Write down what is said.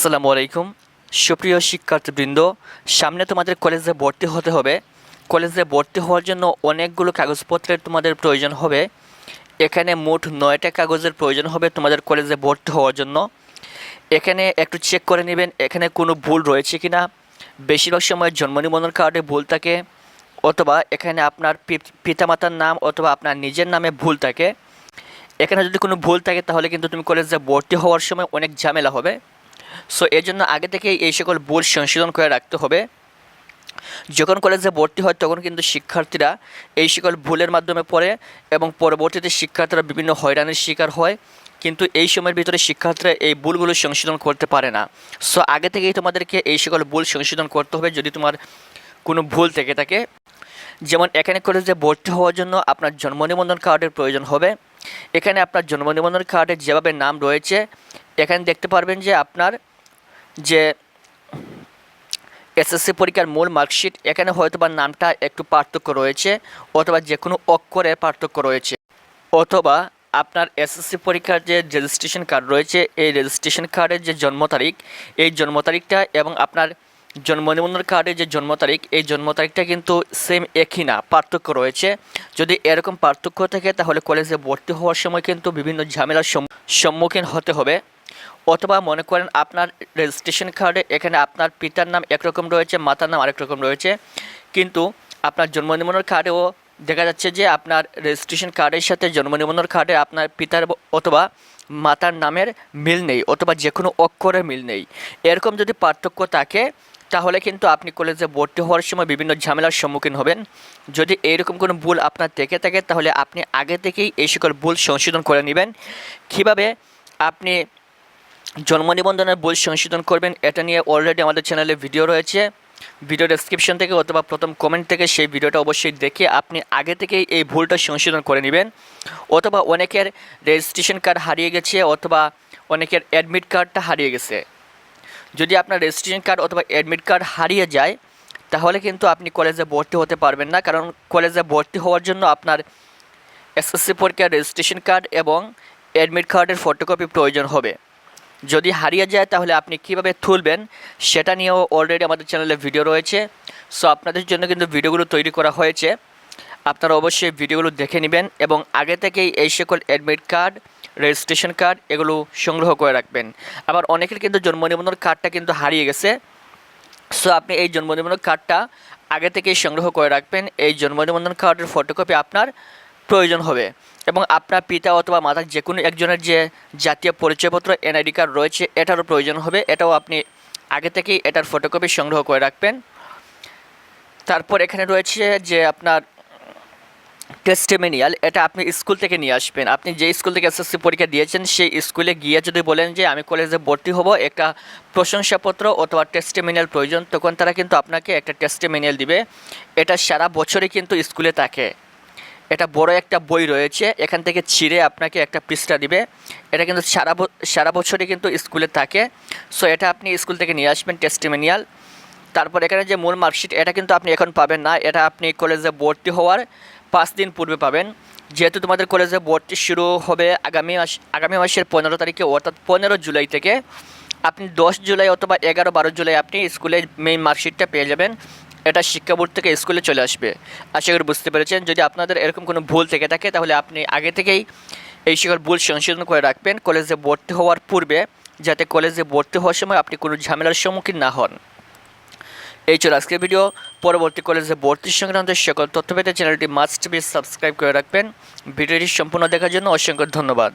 আসসালামু আলাইকুম। সুপ্রিয় শিক্ষার্থীবৃন্দ, সামনে তোমাদের কলেজে ভর্তি হতে হবে। কলেজে ভর্তি হওয়ার জন্য অনেকগুলো কাগজপত্রের তোমাদের প্রয়োজন হবে। এখানে মোট নয়টা কাগজের প্রয়োজন হবে তোমাদের কলেজে ভর্তি হওয়ার জন্য। এখানে একটু চেক করে নেবেন, এখানে কোনো ভুল রয়েছে কি না বেশিরভাগ সময় জন্ম নিবন্ধন কার্ডে ভুল থাকে, অথবা এখানে আপনার পিতামাতার নাম অথবা আপনার নিজের নামে ভুল থাকে। এখানে যদি কোনো ভুল থাকে তাহলে কিন্তু তুমি কলেজে ভর্তি হওয়ার সময় অনেক ঝামেলা হবে। সো এর জন্য আগে থেকেই এই সকল ভুল সংশোধন করে রাখতে হবে। যখন কলেজে ভর্তি হয়, তখন কিন্তু শিক্ষার্থীরা এই সকল ভুলের মাধ্যমে পড়ে এবং পরবর্তীতে শিক্ষার্থীরা বিভিন্ন হয়রানির শিকার হয়। কিন্তু এই সময়ের ভিতরে শিক্ষার্থীরা এই ভুলগুলো সংশোধন করতে পারে না। সো আগে থেকেই তোমাদেরকে এই সকল ভুল সংশোধন করতে হবে যদি তোমার কোনো ভুল থেকে থাকে। যেমন, এখানে কলেজে ভর্তি হওয়ার জন্য আপনার জন্ম নিবন্ধন কার্ডের প্রয়োজন হবে। এখানে আপনার জন্ম নিবন্ধন কার্ডে যেভাবে নাম রয়েছে এখানে দেখতে পারবেন যে আপনার যে এসএসসি পরীক্ষার মূল মার্কশিট এখানে হয়তো বা নামটা একটু পার্থক্য রয়েছে অথবা যে কোনো অক্ষরের পার্থক্য রয়েছে। অথবা আপনার এসএসসি পরীক্ষার যে রেজিস্ট্রেশন কার্ড রয়েছে, এই রেজিস্ট্রেশন কার্ডের যে জন্ম তারিখ, এই জন্ম তারিখটা এবং আপনার জন্ম নিবন্ধন কার্ডের যে জন্ম তারিখ, এই জন্ম তারিখটা কিন্তু সেম একই না, পার্থক্য রয়েছে। যদি এরকম পার্থক্য থাকে, তাহলে কলেজে ভর্তি হওয়ার সময় কিন্তু বিভিন্ন ঝামেলার সম্মু- সম্মুখীন হতে হবে। অথবা মনে করেন আপনার রেজিস্ট্রেশন কার্ডে এখানে আপনার পিতার নাম একরকম রয়েছে, মাতার নাম আরেক রকম রয়েছে। কিন্তু আপনার জন্ম নিবন্ধন কার্ডেও দেখা যাচ্ছে যে আপনার রেজিস্ট্রেশন কার্ডের সাথে জন্ম নিবন্ধন কার্ডে আপনার পিতার অথবা মাতার নামের মিল নেই, অথবা যে কোনো অক্ষরের মিল নেই। এরকম যদি পার্থক্য থাকে, তাহলে কিন্তু আপনি কলেজে ভর্তি হওয়ার সময় বিভিন্ন ঝামেলার সম্মুখীন হবেন। যদি এইরকম কোনো ভুল আপনার থেকে থাকে, তাহলে আপনি আগে থেকেই এই সকল ভুল সংশোধন করে নেবেন। কীভাবে আপনি জন্ম নিবন্ধনের বই সংশোধন করবেন, এটা নিয়ে অলরেডি আমাদের চ্যানেলে ভিডিও রয়েছে। ভিডিও ডেসক্রিপশন থেকে অথবা প্রথম কমেন্ট থেকে সেই ভিডিওটা অবশ্যই দেখে আপনি আগে থেকেই এই ভুলটা সংশোধন করে নেবেন। অথবা অনেকের রেজিস্ট্রেশন কার্ড হারিয়ে গেছে অথবা অনেকের অ্যাডমিট কার্ডটা হারিয়ে গেছে। যদি আপনার রেজিস্ট্রেশন কার্ড অথবা অ্যাডমিট কার্ড হারিয়ে যায়, তাহলে কিন্তু আপনি কলেজে ভর্তি হতে পারবেন না, কারণ কলেজে ভর্তি হওয়ার জন্য আপনার এসএসসি পরীক্ষার রেজিস্ট্রেশন কার্ড এবং অ্যাডমিট কার্ডের ফটোকপি প্রয়োজন হবে। যদি হারিয়ে যায় তাহলে আপনি কীভাবে তুলবেন, সেটা নিয়েও অলরেডি আমাদের চ্যানেলে ভিডিও রয়েছে। সো আপনাদের জন্য কিন্তু ভিডিওগুলো তৈরি করা হয়েছে। আপনারা অবশ্যই ভিডিওগুলো দেখে নেবেন এবং আগে থেকেই এই সকল অ্যাডমিট কার্ড রেজিস্ট্রেশন কার্ড এগুলো সংগ্রহ করে রাখবেন। আবার অনেকের কিন্তু জন্ম নিবন্ধন কার্ডটা কিন্তু হারিয়ে গেছে। সো আপনি এই জন্ম নিবন্ধন কার্ডটা আগে থেকেই সংগ্রহ করে রাখবেন। এই জন্ম নিবন্ধন কার্ডের ফটোকপি আপনার প্রয়োজন হবে। এবং আপনার পিতা অথবা মাতার যে কোনো একজনের যে জাতীয় পরিচয়পত্র, এনআইডি কার্ড রয়েছে এটারও প্রয়োজন হবে, এটাও আপনি আগে থেকেই এটার ফটোকপি সংগ্রহ করে রাখবেন। তারপর এখানে রয়েছে যে আপনার টেস্টিমেনিয়াল এটা আপনি স্কুল থেকে নিয়ে আসবেন। আপনি যে স্কুল থেকে এসএসসি পরীক্ষা দিয়েছেন, সেই স্কুলে গিয়ে যদি বলেন যে আমি কলেজে ভর্তি হব, একটা প্রশংসাপত্র অথবা টেস্টিমেনিয়াল প্রয়োজন, তখন তারা কিন্তু আপনাকে একটা টেস্টিমেনিয়াল দিবে। এটা সারা বছরই কিন্তু স্কুলে থাকে। এটা বড় একটা বই রয়েছে, এখান থেকে ছিঁড়ে আপনাকে একটা পৃষ্ঠা দিবে। এটা কিন্তু সারা সারা বছরই কিন্তু স্কুলে থাকে। সো এটা আপনি স্কুল থেকে নিয়ে আসবেন টেস্টিমেনিয়াল তারপর এখানে যে মূল মার্কশিট, এটা কিন্তু আপনি এখন পাবেন না। এটা আপনি কলেজে ভর্তি হওয়ার পাঁচ দিন পূর্বে পাবেন। যেহেতু তোমাদের কলেজে ভর্তি শুরু হবে আগামী মাস, আগামী মাসের পনেরো তারিখে, অর্থাৎ পনেরো জুলাই থেকে, আপনি দশ জুলাই অথবা এগারো বারো জুলাই আপনি স্কুলে মেইন মার্কশিটটা পেয়ে যাবেন। এটা শিক্ষা বোর্ড থেকে স্কুলে চলে আসবে। আশা করি বুঝতে পেরেছেন। যদি আপনাদের এরকম কোনো ভুল থেকে থাকে, তাহলে আপনি আগে থেকেই এই সকল ভুল সংশোধন করে রাখবেন কলেজে ভর্তি হওয়ার পূর্বে, যাতে কলেজে ভর্তি হওয়ার সময় আপনি কোনো ঝামেলার সম্মুখীন না হন। এই ছিল আজকের ভিডিও। পরবর্তী কলেজে ভর্তি সংক্রান্ত সকল তথ্য পেতে চ্যানেলটি মাস্ট বি সাবস্ক্রাইব করে রাখবেন। ভিডিওটি সম্পূর্ণ দেখার জন্য অসংখ্য ধন্যবাদ।